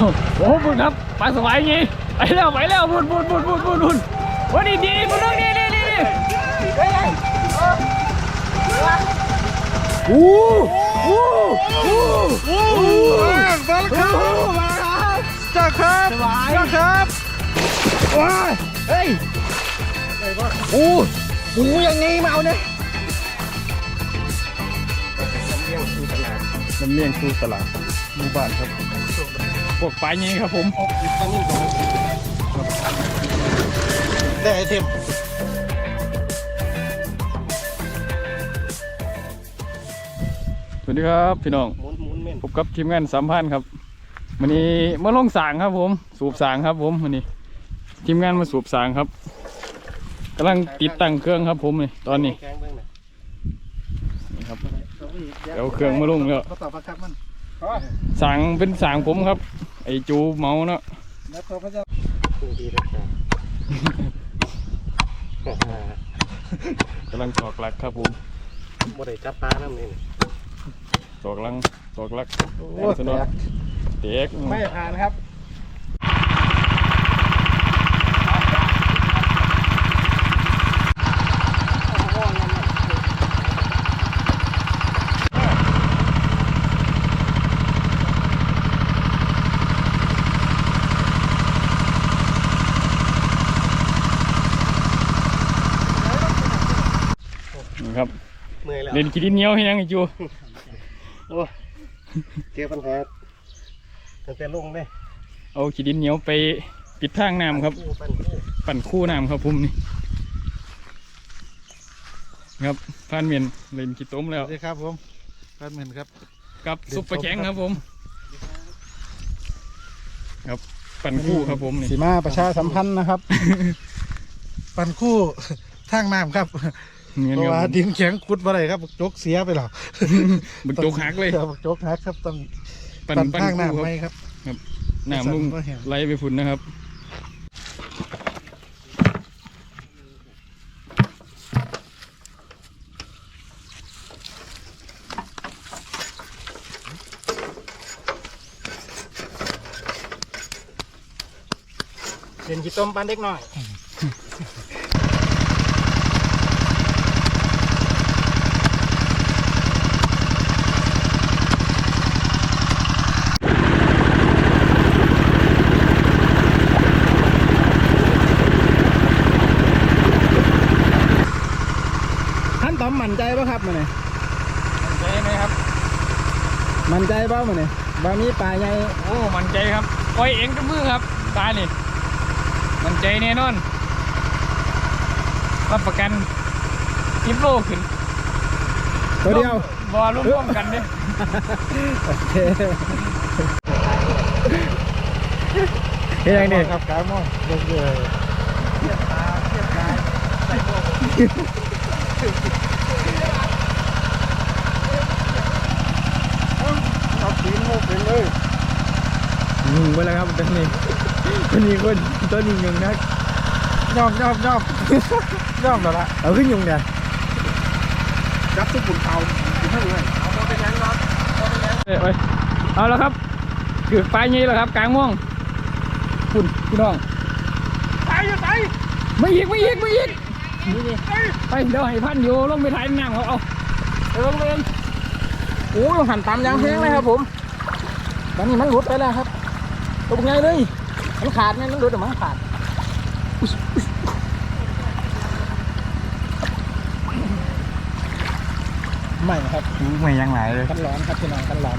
โอ้โหบุญครับไปสวายไงไปแล้วไปแล้วบุญบุญบุญบุญบุญบุญวันนี้ดีบุญน้องดีดีดีดีโอ้โหโอ้โหโอ้โหมาแล้วครับมาครับจ้าครับจ้าครับว้าเฮ้ยโอ้หมูยังไงมาเอาเนี่ยน้ำเลี้ยงคือตลาดหมู่บ้านครับ พวกปลาไงครับผมได้ไอเทมสวัสดีครับพี่น้องหมุนหมุนเม่นพบกับทีมงานสัมพันธ์ครับวันนี้มาลงสางครับผม สูบสางครับผมวันนี้ ทีมงานมาสูบสางครับกำลังติดตั้งเครื่องครับผมนี่ตอนนี้แกงเบิ้งน่ะนี่ครับเดี๋ยวเครื่องมาลงแล้ว เขาตอบประครับมันสางเป็นสางผมครับ ไอจูเมาเนาะแล้วตัวพระเจ้าดีนะจ๊ะกำลังตอกหลักครับผมบ่ได้จับปลาน้ำนี่ตอกหลังตอกหลักโอ้แอนสนอเด็กไม่ผ่านครับ นี่ครับ เมื่อยแล้วเล่นกีดินเหนียวให้ยังไอจูโอ้เจอปัญหาตั้งแต่ลงเลยเอากีดินเหนียวไปปิดทางน้ำครับ ปั้นคู่ปั่นคู่น้ำครับผมนี่ครับพานเมียนเล่นกีต้มสแล้ววัสดีครับผมแปดหมื่นครับกับซุปเปอร์แข็งครับผม ครับปั่นคู่ครับผมนี่สีมาประชาสัมพันธ์นะครับ ปันคู่ทางน้ำครับ เงินเพคราะรับว่าผมดินแข็งขุดมาเลยครับจกเสียไปหรอบึกโจกหักเลยบักจกหักครับต้องปั่นปั่นปั่นทางคู่น้ำครับไหมครับน้ำลุ่งปั่นบ่แห้งไล่ไปฝุ่นนะครับเรียนกี่ต้มปั้นเล็กน้อย ท่านต๋อมมั่นใจป่ะครับมันนี่ ใจไหมครับ มั่นใจป่ะมันนี่บามีปลาใหญ่โอ้มันใจครับปล่อยเองกับมือครับตายนี่มันใจแน่นอนรับประกันทิปโลขึ้นตัวเดียวบอร่วมๆกันเด้โอเคเฮ้ยยังนี่ครับกามองเยอะเอาปีนโมเป็นเลยงงไปแล้วครับตอนนี้ตอนนี้คนตอนนี้งงนักยอมยอมยอมยอมแล้วละเอาขึ้นยุงเนี่ยจับทุกปุ่นเตาอยู่ข้างในเอาไปเป็นยังครับเอ้ยเอ้ยเอาแล้วครับคือปลายงี้แล้วครับกลางม่วงคุณพี่น้องตายอยู่ตายไม่อีกไม่อีกไม่อีกไปเดี๋ยวให้พันอยู่ลงไปถ่ายน้ำเขาเอาไปลงไปเองโอ้ยหันตามยางแห้งเลยครับผมต อนนี้มันหลุดไปแล้วครับตัวเป็นไงเลย มันขาดไหมมันหลุดหรือมันขาดไม่ครับไม่ยังไหนเลยกันร้อนครับพี่น้องกันร้อน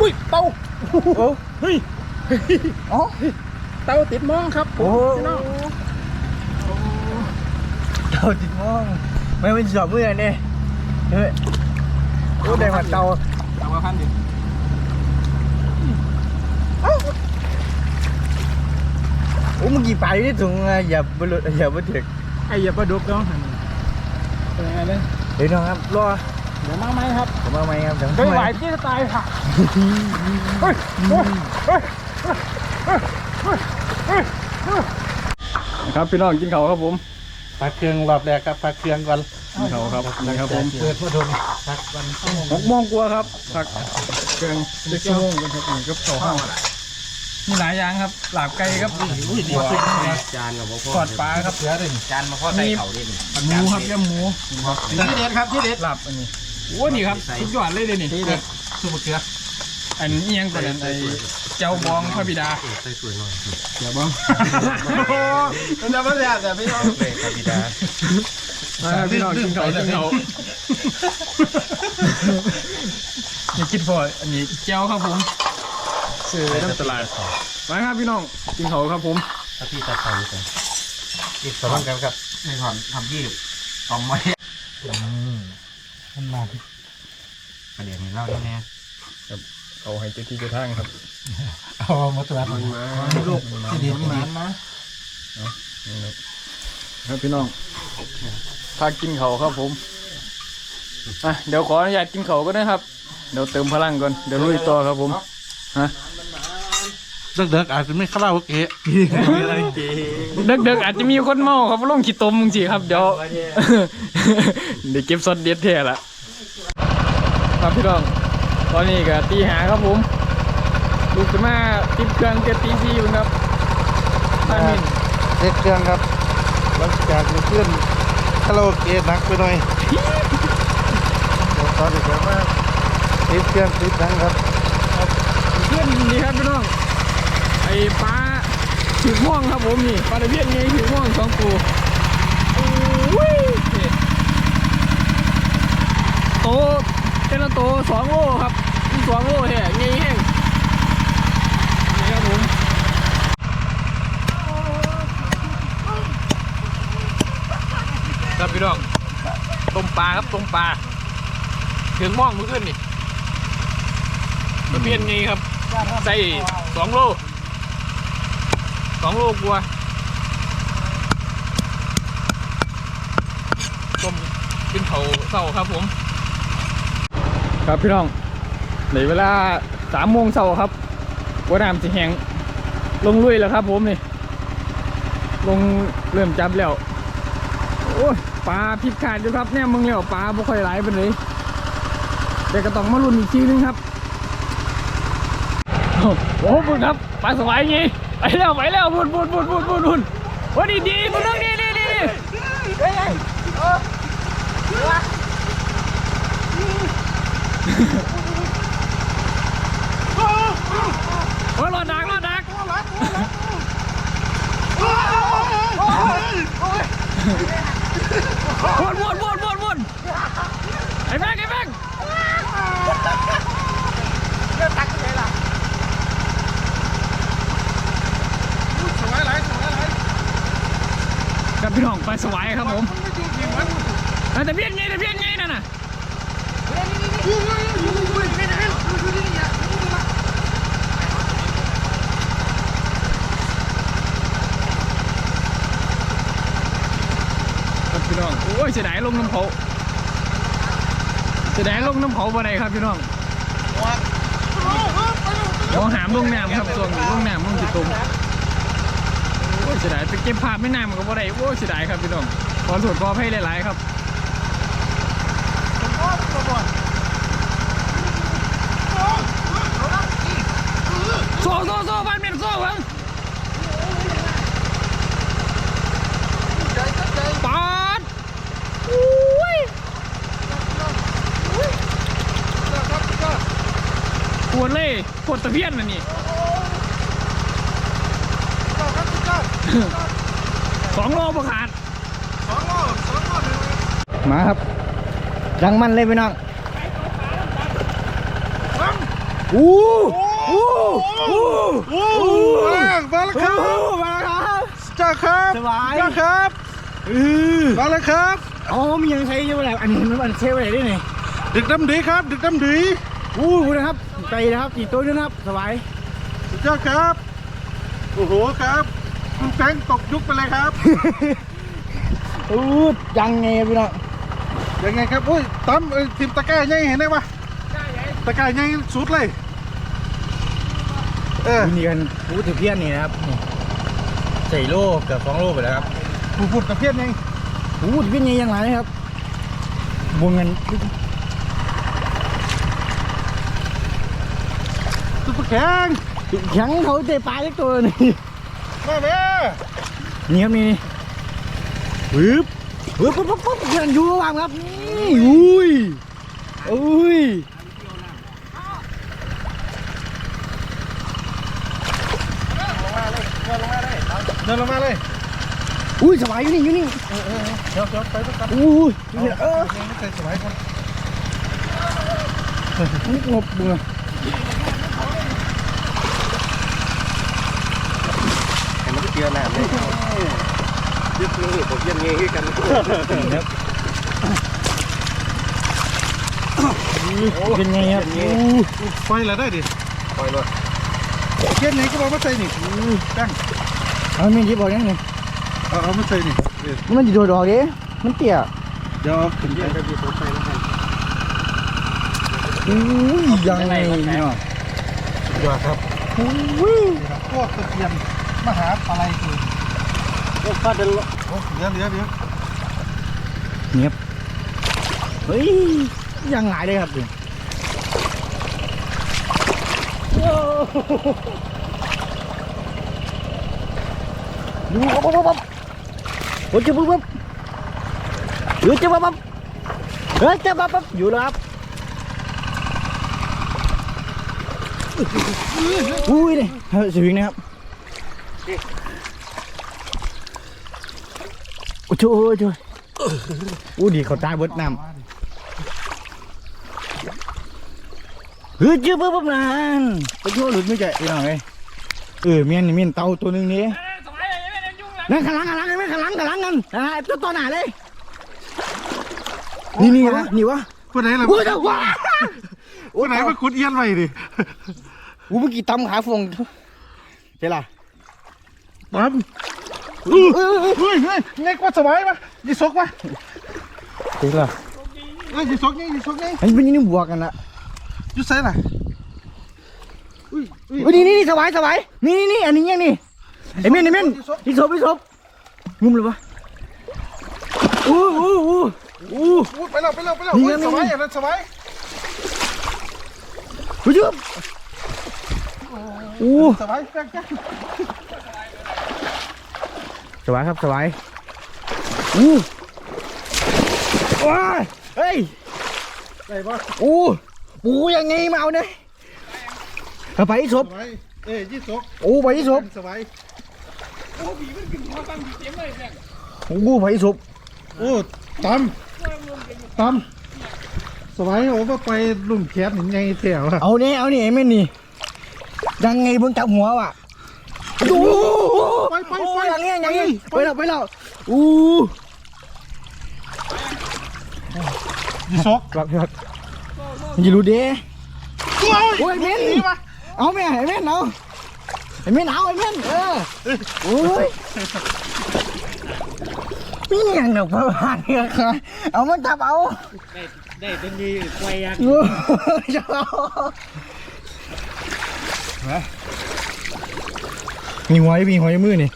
อุ้ยเตาโอ้เฮ้ยอ๋อเตาติดหมองครับผมพี่น้องเตาจิตมองไม่เป็นสอบเมื่อเนี่ย เฮ้ยโอ้ได้มาเตาตามมาพันดิโอ้เมื่อกี้ไปนี่ถึงอย่าบลุอย่าบถึกไอ้อย่าปลาดุกเนาะเป็นไงเลยเดี๋ยวน้องครับรอเดี๋ยวมาไหมครับผมมาไหมครับเดี๋ยวไม่ไหวพี่จะตายค่ะเฮ้ยเฮ้ยเฮ้ยครับพี่น้องกินเขาวครับผม พักเครื่องรอบแรกครับพักเครื่องก่อนกินเขาครับนี่ครับผมเปิดพัดลมพักวันหกโมงกว่าครับพักเครื่องเล็กชั่วโมงกันครับนี่ก็ต่อห้างมีหลายอย่างครับหลาบไก่ครับอุ้ยดีสุดจานกับพ่อทอดปลาครับเสือดิจานมาพ่อใส่เขาดิหมูครับย่ำหมูครับที่เด็ดครับที่เด็ดหลับอันนี้โอ้นี่ครับสุดยอดเลยเลยนี่ที่เด็ดสุกเสืออันนี้ยังกว่านั้นไอ้ เจ้าบองพระบิดาใส่สวยหน่อยเจ้าบองมันจะมาแซ่บแต่พี่น้องเลยครับพี่ดาพี่น้องกินเขากินเขาอย่าคิดพออันนี้เจ้าครับผมซื้อน้ำตลาดมาครับพี่น้องกินเขาครับผมถ้าพี่ตัดเขาอยู่ก่อนอีกสองกันครับในถอนทำยี่ตอมไว้มันมาประเดี๋ยวนี้เล่าแน่ เขาให้เจ้าที่เจ้าทางครับ เอามาตัวมันลูกที่ดินที่ดินนะครับพี่น้องพากินเขาครับผมอะเดี๋ยวขออนุญาตกินเขาก็นะครับ เดี๋ยวเติมพลังก่อน เดี๋ยวลุยต่อครับผม ฮะเด็กๆอาจจะไม่คาราโอเกะเด็กๆอาจจะมีคนเมาครับลงขี้ตมมึงสิครับ เดี๋ยว เดี๋ยวเก็บซอสเด็ดแท้ละครับพี่น้อง ตอนนี้ก็ตีหาครับผมลูกจะมาติดเครื่องเก็บตีซีอยู่ครับท่านมินเด็กเครื่องครับหลังจากมีเพื่อนคาราโอเกะหนักไปหน่อยเดี๋ยวตอนเด็กๆมาติดเครื่องติดดังครับเพื่อนนี่ครับพี่น้องไอ้ปลาถือม่วงครับผมนี่ปลาตะเพียนไงถือม่วงสองตัวโอ้ยนี่โต เจละโตสองโลครับมีสองโลแท้ไงแห้งนี่ครับผมครับพี่น้องต้มปลาครับต้มปลาถึงม่วงมือขึ้นนี่ตะเพียนไงครับ ใส่สองโลสองโลกลัวต้มกินเขาเศร้าครับผม ครับพี่น้องในเวลาสามโมงเช้าครับวัวน้ำสิแหงลงลุยแล้วครับผมนี่ลงเริ่มจับแล้วโอ้ยปลาพิษขาดอยู่ครับเนี่ยมึงแล้วปลาบ่ค่อยไหลายเป็นเลยแต่ก็ต้องมาลุ้นอีกทีนึงครับโอ้โหบุญครับปลาสวายไงไปแล้วไปแล้วบุญบุญบุญบุญบุญบุญโอ้ดีดีบุญเรื่องดีดีดีโอ้ยรอดดักรอดดักวนวนวนวนวนไอ้แบงค์ไอ้แบงค์ กับพี่น้องไปส วายครับผมแต่แต่เพี้ยนไงแต่เพี้ยนไงนั่นน่ะครับพี่น้อง โอ้ยเสียดายลงน้ำเขาเสียดายลงน้ำเขาบ่ได้ครับพี่น้องเดี๋ยวหามลงน้ำครับส่วนลงน้ำลงจิตตมโอ้ยเสียดายไปเก็บภาพไม่นานมันก็บ่ได้โอ้ยเสียดายครับพี่น้อง ขอโทษขอให้หลายๆครับโซ่โซ่โซ่บ้านเมียนโซ่เวังปาดอุ้ยปวดเลยปวดตะเพียนนะนี่สองโลประขาด มาครับยังมันเลยพี่น้องอู้อู้อู้อู้มาแล้วครับมาแล้วครับจ้าครับสบายจ้าครับอือมาแล้วครับอ๋อมียังใช้อยู่แล้วอันนี้มันใช้ไว้ได้ไงดึกดำดีครับ ดึกดำดีอู้นะครับไก่นะครับอีกตัวนึงนะครับสบายจ้าครับโอ้โหครับคุณแฟงตกยุคไปเลยครับอู้ยังไงพี่น้อง ยังไงครับอุ้ยตั้มเอ้ยทีมตะแกรงยังเห็นได้ปะตะแกรงยังสุดเลย เออนี่กันอู้ถือเพี้ยนนี่นะครับนี่ใส่โลเกือบสองโลไปแล้วครับผู้พูดกับเพี้ยนยังอู้เป็นไงยังไงครับบวงเงินซุปเปอร์แข็งแข็งเขาเตะปลาเล็กตัวนี่แม่แม่นี่ครับนี่นี่ปึ๊บ ปึ๊บปึ๊บปึ๊บปึ๊บเพื่อนอยู่ระหว่างครับนี่อุ้ยอุ้ยเดินลงมาเลย อุ้ยสบายอยู่นี่อยู่นี่เดี๋ยวเดี๋ยวไปด้วยกันอุ้ยอยู่นี่เออไม่ใส่สบายคนนี่งบเบื่อเห็นมันก็เกียร์หนามเลย ยึดนี่ผมยังงี้กันเป็นไงครับอู้ไฟแล้วได้ดิไฟเลยเกียร์ไหนก็บอกว่าใส่นี่ตั้งเอาไม่ยิบบอกยังไงเอาเอามาใส่นี่มันจะโดดดอกเด้มันเตี้ยเดี๋ยวขึ้นไปไปตัวไฟแล้วกันอุ้ยยังไงเนาะเดี๋ยวครับอุ้ยพวกตะเกียนมหาอะไรคือโอ้ ฟาดเดินเดี๋ยวเดี๋ยวเดี๋ยวเงียบเฮ้ยยังไงเลยครับเนี่ยดูปั๊บปั๊บปั๊บโอ้ยจะปั๊บปั๊บเฮ้ยจะปั๊บปั๊บเฮ้ยจะปั๊บปั๊บอยู่แล้วครับอุ้ยนี่เฮ้ยสวิงนะครับ โอ้ยโอ้ยโอ้ยอู้ดีเขาตายเบิดน้ำเฮ้ยเจ้าปั๊บปั๊บนานไปโชว์หลุดไม่ใจพี่น้องเอ้ยเออเมียนนี่เมียนเต่าตัวหนึงนี่นั่นข้างหลังข้างหลังเห็นไหมข้างหลังข้างหลังกันอ่าตัวต่อหน้าเลย นี่นี่วะนี่วะคนไหนล่ะอุ้ยเจ้าว้าคนไหนมาขุดเอี้ยนไว้ดิอู้เมื่อกี้ตำขาฟงเจ้าล่ะปั๊บ เฮ้ยเฮ้ยเฮ้ยไงกว่าสบายปะยี่สกปะเจ้าล่ะเอ้ยยี่สกไงยี่สกไงอันนี้เป็นนี่บวกกันละยุดใส่ละอุ้ยอุ้ยนี่นี่นี่สบายสบายนี่นี่นี่อันนี้ยังนี่ไอ้เม่นไอ้เม่นพี่ศพพี่ศพงุ้มเลยวะอู้อู้อู้อู้หูไปแล้วไปแล้วไปแล้วอุ้ยสบายอย่างนั้นสบายผู้ชมอู้สบายแป๊กแป๊ก สบายครับสบายอู้ว้ายเฮ้ยได้ปะอู้ปูยังไงมาเอาเนี่ยเอาไปที่ศสพบายเอ้ยยี่สกอู้ไปที่ศพสบายอู้ไปที่ศพโอ้ตำตำสบายโอ้ว่าไปลุ่มแขนยังไงแถวอะเอาเนี่ยเอาเนี่ยไอ้แม่นนี่ยังไงเบิ่งจับหัวว่ะ โอ้โหไปไปไปอย่างเงี้อย่างเงี้ไปแล้วไปแล้วอู้ยี่สกครับครับอย่ารู้เด้โอ้ยเม่นเอาแม่ไอ้แม่นเอาไอ้แม่นเอาไอ้แม่นเออโอ้ยนี่ยังดอกประมาณนี้ค่ะเอามันจับเอาได้เป็นดีควายยักษ์โอ้ยจะเอา มีหอยมีหอยมือนี่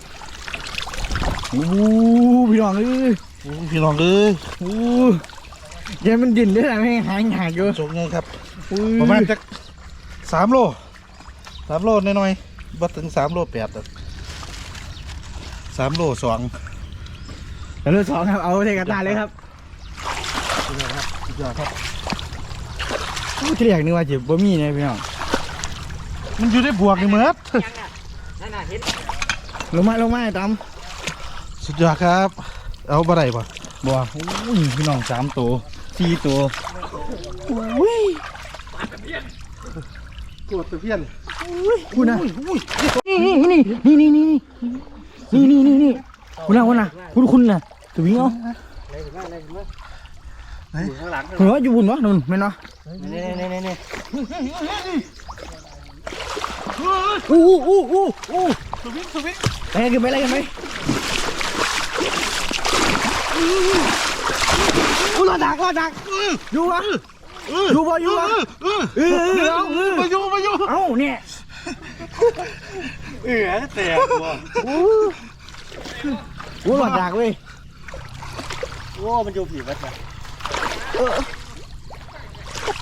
โอ้พี่น้องเอ้ยพี่น้องเอ้ยโอ้ยายมันดิ่นได้ไหมหายหายอยู่จบไงครับอุ้ยประมาณจักสามโลสามโลน้อยๆบัดถึงสามโลแปดอะสามโลสองแล้วเรื่องสองครับเอาเทกระตาเลยครับสุดยอดครับอู้ที่แรกนึกว่าจะบ่มีเนี่ยพี่น้องมันอยู่ในบวกนี่เหมือ นลงมาลงมาไอ้ตสุดยอดครับ เอาบ่ได้ป่ะำบัวอุ้ยพี่น้องสามตัวสี่ตัวอุ้ยกดตะเพียนคุณนะนี่นี่นี่นี่นี่นี่นี่นี่นี่คุณนะคุณนะคุณคุณนะตัววิ่งเอาไหนเห็นว่าอยู่บุญวะนุ่นแม่นวะนี่นี่นี่นี่ อู้อู้อู้อู้อู้สวิงสวิงอะไรกันไปอะไรกันไปอู้รอดักรอดักอยู่วะอยู่วะอยู่วะเออเออเออเอาเออมาอยู่มาอยู่เอ้าเนี่ยเออแต่บ่อู้อู้รอดักเว้ยโอ้มันอยู่ผีวัดนะ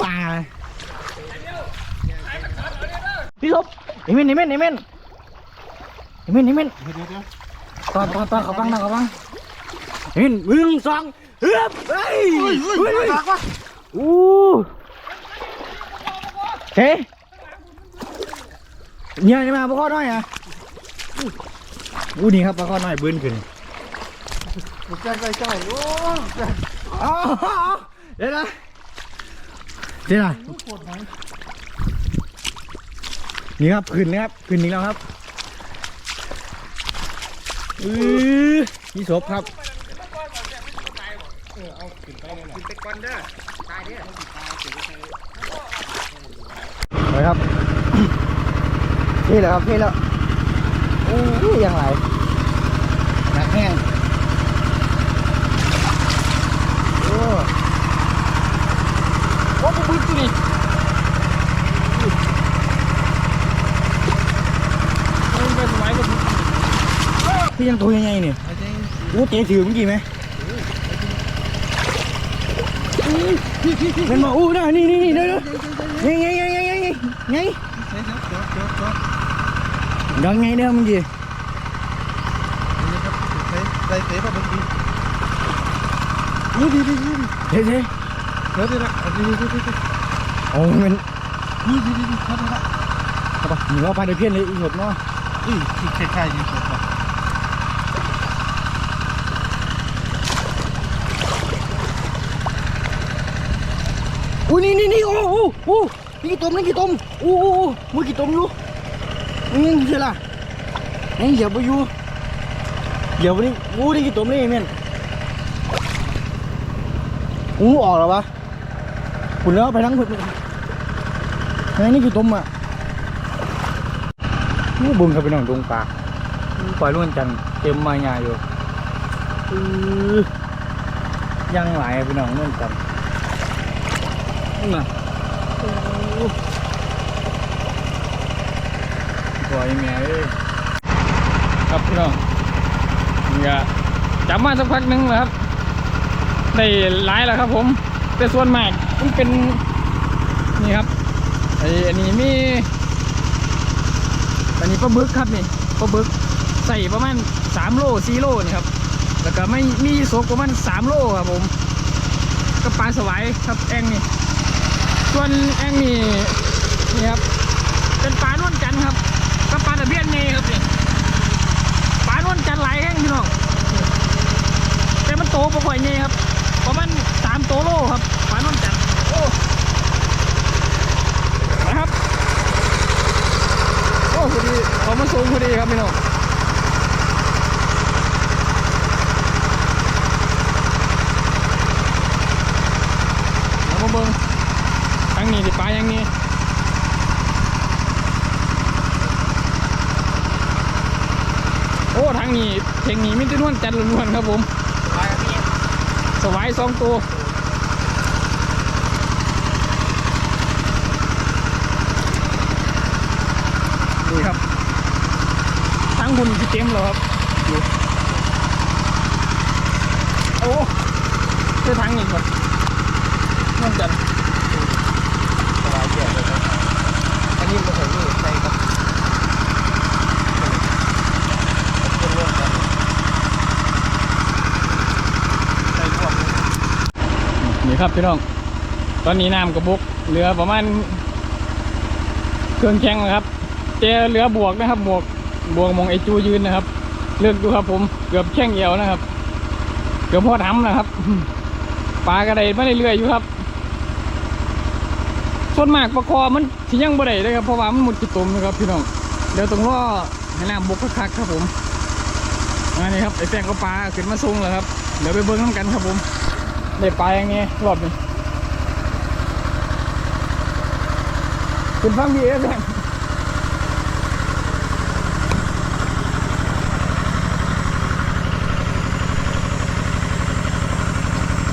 ปลาพี่ทบ ไอ้เม่นไอ้เม่นไอ้เม่นไอ้เม่นไอ้เม่นตอนตอนตอนเขาบังนะเขาบังไอ้เม่นหนึ่งสองเฮ้ยเฮ้ยเฮ้ยเฮ้ยอู้เฮ้ยเนี่ยนี่มาปลาข้อน้อยอะอู้นี่ครับปลาข้อน้อยบื้นขึ้นใกล้ใกล้ใกล้โอ้อ๋อเดี๋ยวนะเดี๋ยวนะ นี่ครับขึ้นนะครับขึ้นอีกแล้วครับอือพี่ศพครับไปครับ นี่แหละครับ นี่แล้วโอ้ยยังไหลหนักแห้งโอ้ โอ้ปุ๊บปุ๊บตัวนี้เฮ้ยไปสมัยก็ พี่ ยังตัวยังไงเนี่ยโอ้เจ๊ถือเมื่อกี้ไหมเป็นมาอู้นะนี่นี่นี่เดี๋ยวเดี๋ยวไงไงไงไงไงไงยังไงเด้อเมื่อกี้ใส่เตะมาบางทีเฮ้ยเฮ้ยเดี๋ยวเดี๋ยวนะดีดีดีดีโอ้มันดีดีดีครับนะเอาไปหนีว่าไปเดี๋ยวเพี้ยนเลยอีหดเนาะอือคล้ายๆนี่ครับ อุ้ยนี่นี่นี่โอ้โอ้โอ้นี่กี่ต้มนี่กี่ต้มโอ้โอ้มือกี่ต้มอยู่นี่เท่าไรนี่เหยียบไปอยู่เหยียบไปนี่โอ้นี่กี่ต้มนี่เมียนอู้ออกแล้วปะคุณแล้วไปทั้งหมดไอ้นี่กี่ต้มอะนี่บุญครับพี่น้องดงปลาปล่อยล้วนจันเต็มมาหยาอยู่อื้อยังหลายอะพี่น้องล้วนจัน น่ะปล่อยแม่เอ้ยครับพี่น้องนี่ก็จับมาสักพักหนึงแล้วครับ ได้หลายแล้วครับผม แต่ส่วนมากมันเป็น นี่ครับไอ้อันนี้มีอันนี้ปลาบึกครับนี่ปลาบึกใส่ประมาณ3โล4โลนี่ครับแล้วก็ไม่มีโซกประมาณ3โลครับผมก็ปลาสวายครับแองนี่ ส่วนแองนี่นี่ครับเป็นปลานวลจันครับกับปลาตะเพียนไงครับนี่ปลานวลจันทร์หลแห้งพี่น้องแต่มันโตปกว่าไงครับประมาณสามโตโลครับปลานวลจันโอ้นะครับโอ้พอดีเขามาสูงพอดีครับพี่น้องแล้วมาเบิ้ง ทั้งนี้ดิปลาอย่างนี้โอ้ ทางนี้เทงนี้มิตรนวลจันทร์ล้วนครับผมสวายสองตัวนี่ครับ ทั้งบุญที่เต็มแล้วครับโอ้เจอทางนี้ก่อนนวลจันทร์ สบายใจเลยครับอันนี้มันใส่นี่ใส่กับเป็นร่วมกันใส่รวม นี่ ครับพี่น้อง ตอนนี้น้ำกระบุกเหลือประมาณเครื่องแข้งนะครับเจเหลือบวกนะครับบวกบวกมองไอจูยืนนะครับ เลือกดูครับผมเกือบแข้งเอวนะครับ เกือบพอดำนะครับปลากระไดไมาเรื่อยอยู่ครับส่วนมากปลาคอมันทียังบ่ได้เลยครับเพราะว่ามันหมดกิตุ่มนะครับพี่น้องเดี๋ยวต้องรอให้น้ำบกคักครับผมอันนี้ครับไอแป้งก็ปลาขึ้นมาส่งแล้วครับเดี๋ยวไปเบิ้งน้ำกันครับผม ได้ปลาอย่างนี้รอบนี้คุณฟังดีเอฟแง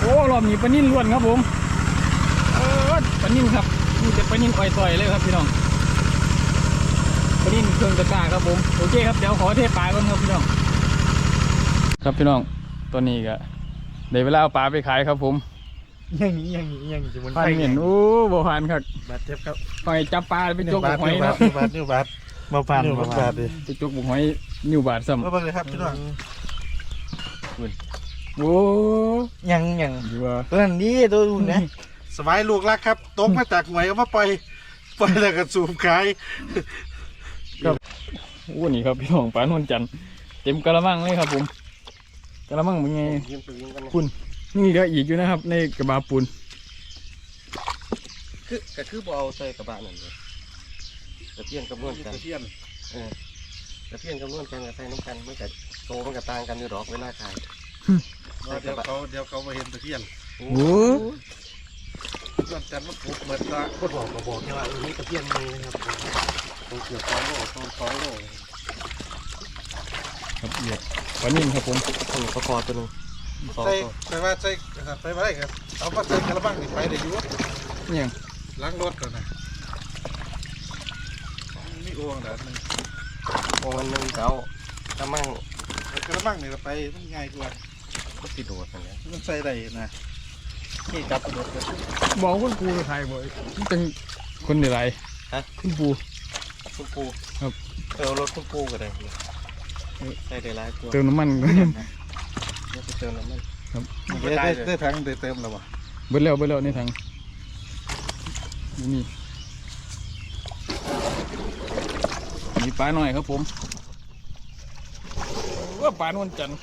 โอ้รอบนี้ปนิ่นล้วนครับผมเออปนิ่นครับนี่จะปนิ่นอ่อยต่อยเลยครับพี่น้องปนิ่นเครื่องตะกร้าครับผมโอเคครับเดี๋ยวขอเทปลาก่อนครับพี่น้อง ครับพี่น้องตัวนี้ก็ ในเวลาเอาปลาไปขายครับผมยังนี้ยังนี้ยังจะมันพันเหม็นโอ้บ่พันครับบาดเจ็บครับหอยจับปลาไปจกบุกหอยบาเนาะดบาดนิ้วบาดมาพันมาบาดดิไปจกบุกหอยนิ้วบาดซ้มาเบิ่งเลยครับพี่น้องำโอ้ยังยังดีว่าตัวนั้นนี่ตัวนู้นนะสบายลูกรักครับตกมาจากหวยเอามาปล่อยปล่อยแล้วก็สูบขายโอ้นี่ครับพี่น้องปลานวลจันทร์เต็มกระมังเลยครับผม กระมังเป็นไงยิงไปยิงกันนะคุณนี่เหลืออีกอยู่นะครับ ในกระบะปูนคือก็คือบ่เอาใส่กระบะนั่นเลยตะเพียนกับนวลกันเทียนตะเพียนกับนวลกันกับใส่น้ำกันมันก็โตมันก็ต่างกันอยู่ดอกเวลาขายเดี๋ยวเขาเดี๋ยวเขามาเห็นตะเทียนโอ้โอ้ส่วนจันทร์มันปลุกเหมือนตาก็บอกก็บอกแค่ว่าเออนี่ตะเพียนมีนะครับตัวเกือบสองโลตอนสองโล ครับเอียดปลานิ่มครับผมอืมประคอตัวหนึงสองใส่ตัวใส่ว่าใส่ใส่ไว้ครับเอามาใส่กระบังนี่ไปได้อยู่เนี่ยงล้างรถก่อนนะมีโอ่งเดี๋ยวนึงโอ้มันหนึงเจ้าถ้ามั่งเอากระบังนี่เราไปมันง่ายกว่าก็ติดโดดนั่นแหละมันใส่ได้นะนี่จับกระโดดเลยบอกคุณปูไทยบ่อยมันเป็นคนในไรคุณปูคุณปูครับเออรถคุณปูก็ได้ ใส่ได้หลายตัวเติมน้ำมันก่อนเดี๋ยวไปเติมน้ำมันได้ได้ได้ทั้งได้เติมแล้ววะเบิดแล้วเบิดแล้วในถังนี่มีปลาหน่อยครับผมว่าปลานวลจันทร์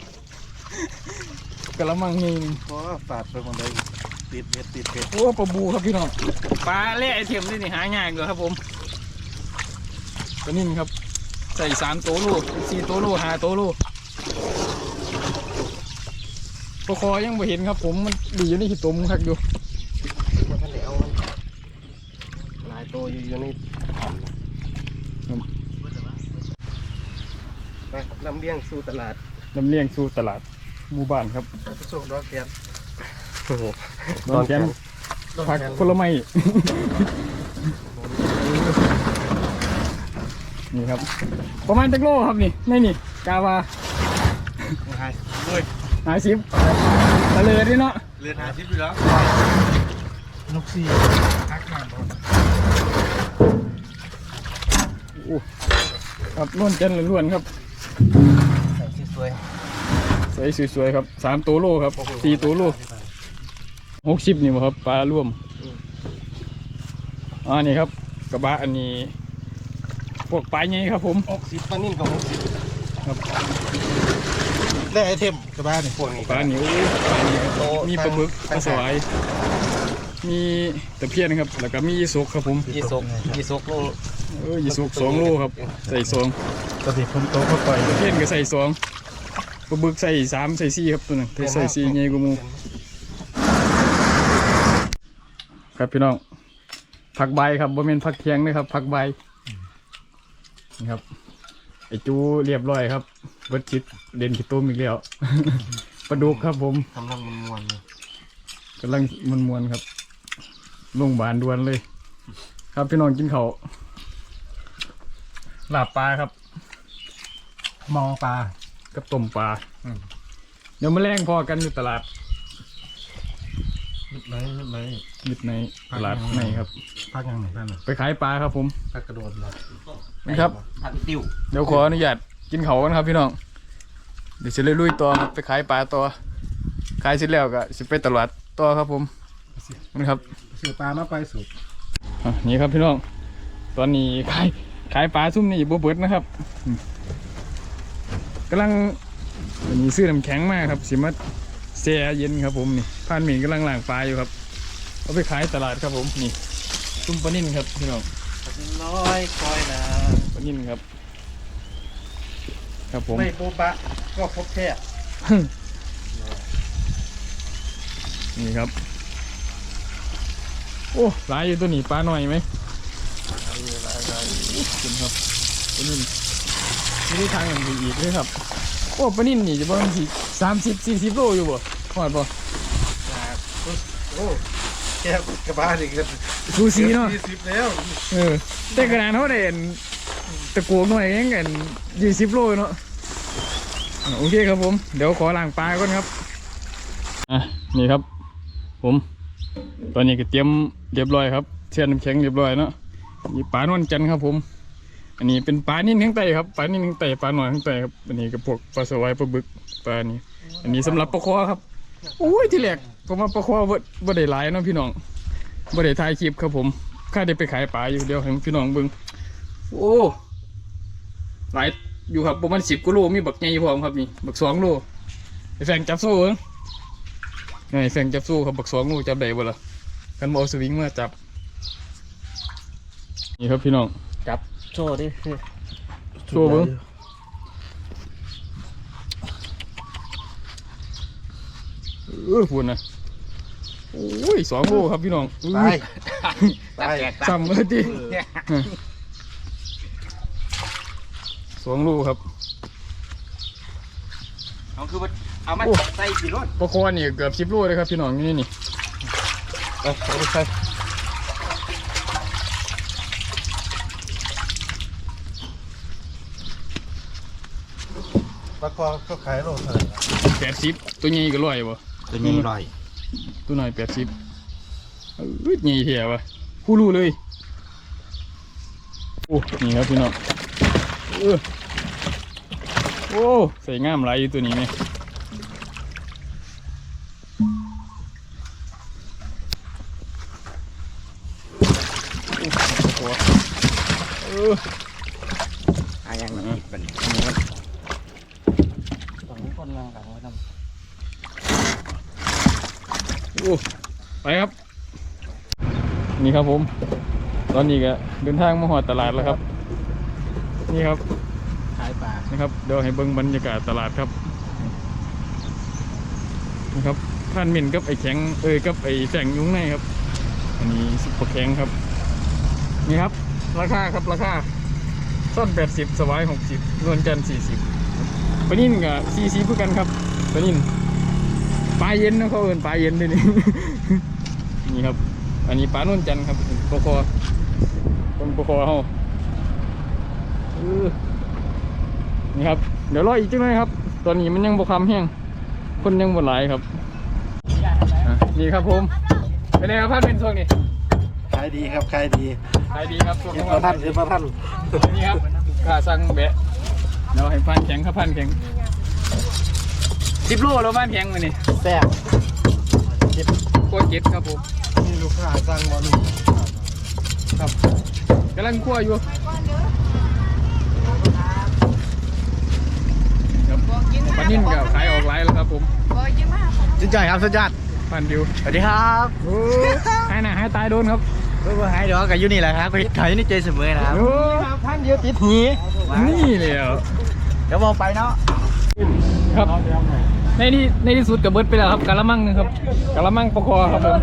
กระมังนี่เพราะว่าฝาดไปหมดเลยติดเบ็ดติดเบ็ดโอ้ปลาบูครับพี่น้องปลาเละไอเทมนี่นี่หายากเลยครับผมปลานิ่นครับ ใส่สามโตโลสี่โตโลห้าโตโลปลาคอยังไม่เห็นครับผมมันดีอยู่ในขี้ตมครับอยู่ว่าท่านแล้วมันหลายตัวอยู่อยู่ในไปลำเลียงสู่ตลาดลำเลียงสู่ตลาดหมู่บ้านครับไปส่งดอกแกนโอ้โหดอนแกนผักผลไม้ นี่ครับ ประมาณจักโลครับนี่ในนี่กาวาหายเลยหาสิบตะเลยดิเนาะเรียนหาชิปอยู่แล้วนกซีทักมาบอกครับล้วนจันทร์ล้วนๆครับใส่สวยใส่สวยๆครับสามตัวโลครับสี่ตัวโลหกสิบนี่บ่ครับปลาร่วมอ่านี่ครับกระบะอันนี้ พวกปลาใหญ่ครับผมหกสิบปลานิ่มกับหกสิบได้ไอเทมกระบ้านี่พวกนี้ปลาหนิวมีปลาบึกปลาสวายมีตะเพียนครับ แล้วก็มียีสกครับผมยี่สกยี่สกลงเออยีสกสองโลครับ ใส่สองปกติผมโตเข้าไปตะเพียนก็ใส่สองปลาบึกใส่สามใส่สี่ครับตัวนึงใส่สี่ใหญ่กว่าหมูครับพี่น้องผักใบครับบ่แม่นผักเทียงนะครับผักใบ นี่ครับ ไอจูเรียบร้อยครับเบิดชิดเด่นขี้ตุ้มอีกแล้ว ปลาดุกครับผมทำรังมันมวนเลยกำลังมวนมวนๆครับโรงพยาบาลด่วนเลย ครับพี่น้องกินเขาวลาบปลาครับ มองปลากับต้มปลาอืม เดี๋ยวมาแรงพอกันอยู่ตลาด นิดไหนนิดไหนมิดในตลาดในครับ พักยังไหนบ้างไปขายปลาครับผมพักกระโดดเลยนะครับ ผัดติ้วเดี๋ยวขออนุญาตกินเขาวกันครับพี่น้อง เดี๋ยวจะเลยลุยต่อครับไปขายปลาต่อ ขายเสร็จแล้วก็สิไปตลาดต่อครับผมนะครับซื้อปลามาไปสุดอะนี่ครับพี่น้อง ตอนนี้ขายขายปลาซุ่มนี่บ่เบิดนะครับอืมกำลังวันนี้ซื้อน้ำแข็งมากครับสิมา แช่เย็นครับผมนี่พานหมิ่นกำลังล้างปลาอยู่ครับ เอาไปขายตลาดครับผมนี่ซุ่มปลานิ่นครับพี่น้องน้อยคอยนะปลานิ่นครับ ครับผมไม่โบบะก็พบแค่นี่ครับ โอ้หลายอยู่ตัวนี้ปลาหน่อยไหมกินครับปลานิ่นไม่ได้ทางอย่างอื่นอีกเลยครับ โอ้ปลานิ่นนี่จะประมาณสี่สามสิบสี่สิบโลอยู่บ่พอดบ่โอ้แค่กระบ้านี่กันสูสีเนาะยี่สิบแล้วเออแต่กระดานเขาได้เห็นตะกัวหน่อยเองกันยี่สิบโลเนาะอะโอเคครับผม เดี๋ยวขอล้างปลาก่อนครับอะนี่ครับ ผม ตอนนี้ก็เตรียมเรียบร้อยครับเชื่อน้ำแข็งเรียบร้อยเนาะนี่ปลานวลจันทร์ครับผม อันนี้เป็นปลานิ่นข้งใต้ครับปลานิ่นข้งใต้ปลาหน่อยข้งใต้ครับอันนี้ก็พวกปลาสวายปลาบึกปลานี่อันนี้สำหรับปลาคอครับโอ้ยที่แรกผมว่าปลาคอบ่บ่ได้หลายนะพี่น้องบ่ได้ถ่ายคลิปครับผมข้าได้ไปขายปลาอยู่เดียวให้พี่น้องเบิ่งโอ้หลายอยู่ครับประมาณสิบกิโลมีบักใหญ่พร้อมครับนี่บักสองโลไอแฟงจับโซ่เองไอแฟงจับโซ่ครับบักสองโลจับได้บ่ล่ะกันบอสวิงมาจับนี่ครับพี่น้องจับ โชว์ดิโชว์เบิ่งเออพูดนะโอ้ยสองโลครับพี่น้องไปอุ้ยไปซ้ำเลยดิสองโลครับเอาคือว่าเอามาใส่กี่รถปลาคอนี่เกือบสิบโลเลยครับพี่น้องนี่นี่ไปเอาไปใส่ ปลาคอเขาขายโลเท่าไหร่แปดสิบตัวใหญ่ก็ร้อยบ่ตัวนี้ลอยตัวน้อยแปดสิบเออใหญ่เทียวะผู้รู้เลยโอ้นี่ครับพี่น้องเออโอ้ใส่งามหลายอยู่ตัวนี้ไหมเอออายังมันเป็นสองคนนั่งกันไว้ทำ โอ้ ไปครับ นี่ครับผม ตอนนี้ก็เดินทางมาหอดตลาดแล้วครับ นี่ครับขายปลานะครับ เดี๋ยวให้เบิ้งบรรยากาศตลาดครับนะครับท่านมินกับไอ้แข็งเอ้ยกับไอ้แสงยุ้งในครับ อันนี้ซุปเปอร์แข็งครับ นี่ครับ ราคาครับราคาต้นแปดสิบสวายหกสิบนวลจันทร์สี่สิบปลานิ่นกับสี่สิบเพื่อกันครับปลานิ่น ปลาเย็นนะเขาเอินปลาเย็นด้วยนี่ นี่ครับ อันนี้ปลานวลจันทร์ครับปลาคอต้นปลาคอเขาเออนี่ครับ เดี๋ยวรออีกจังเลยครับ ตอนนี้มันยังบกคำแห้ง คนยังบ่หลายครับอะนี่ครับผมเป็นไงครับพันเป็นช่วงนี้ขายดีครับขายดีขายดีครับช่วงเห็นนี้ประทันเห็นประทันนี่ครับขาสั่งแบะเดี๋ยวให้พันแข็งครับพันแข็ง สิบโลแล้วพันแข็งมานี่แซ่บโคตรเจ็ดครับผมนี่ลูกค้าสั่งบอลครับกำลังคั่วอยู่ครับปลานิ่นกับขายออกไลน์แล้วครับผมสุดยอดครับสุดยอดพันดิวสวัสดีครับโอ้หายหน้าหายตายโดนครับลูกหายเดี๋ยวกับยูนี่แหละครับไปขายนี่ใจเสมอนะครับโอ้ท่านเดียวติดหีนี่เลยเดี๋ยวมองไปเนาะครับ ในที่ในที่สุดกับเบิร์ดไปแล้วครับกะละมังหนึงครับกะละมังปะคอครับผม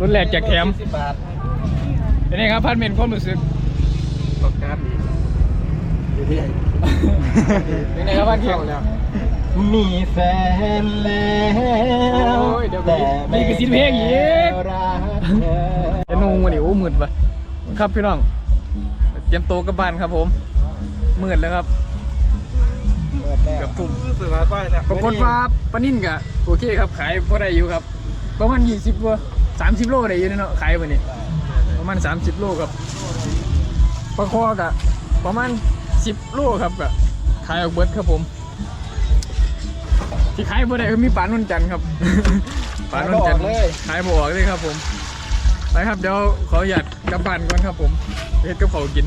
รุ่นแรกแจกแถมสิบบาทเป็นไงครับพันเมนความรู้สึกตกการดีดีเป็นไงครับพันเขียวแล้วมีแฟนแล้วโอ้ยเดี๋ยวก่อนนี่คือเสียงเพลงอีกรักเธอจะนุ่งวันนี้โอ้มืดปะครับพี่น้องเตรียมโตวกลับบ้านครับผมมืดแล้วครับ เกับทุ่มสื่อมาป้ายเนี่ยปรากฏว่าปลานิ่นกะโอเคครับขายพอได้อยู่ครับ ประมาณยี่สิบว่าสามสิบโลได้อยู่เนาะขายวันนี้ประมาณสามสิบโลครับปลาคอกะประมาณสิบโลครับกะขายออกเบิร์ดครับผมที่ขายบ่ได้คือมีปลานนจันทร์ครับปลานนจันทร์ขายบ่ออกเลยครับผมไปครับเดี๋ยวขออนุญาตกลับบ้านก่อนครับผมไปเฮ็ดกับเขาวกิน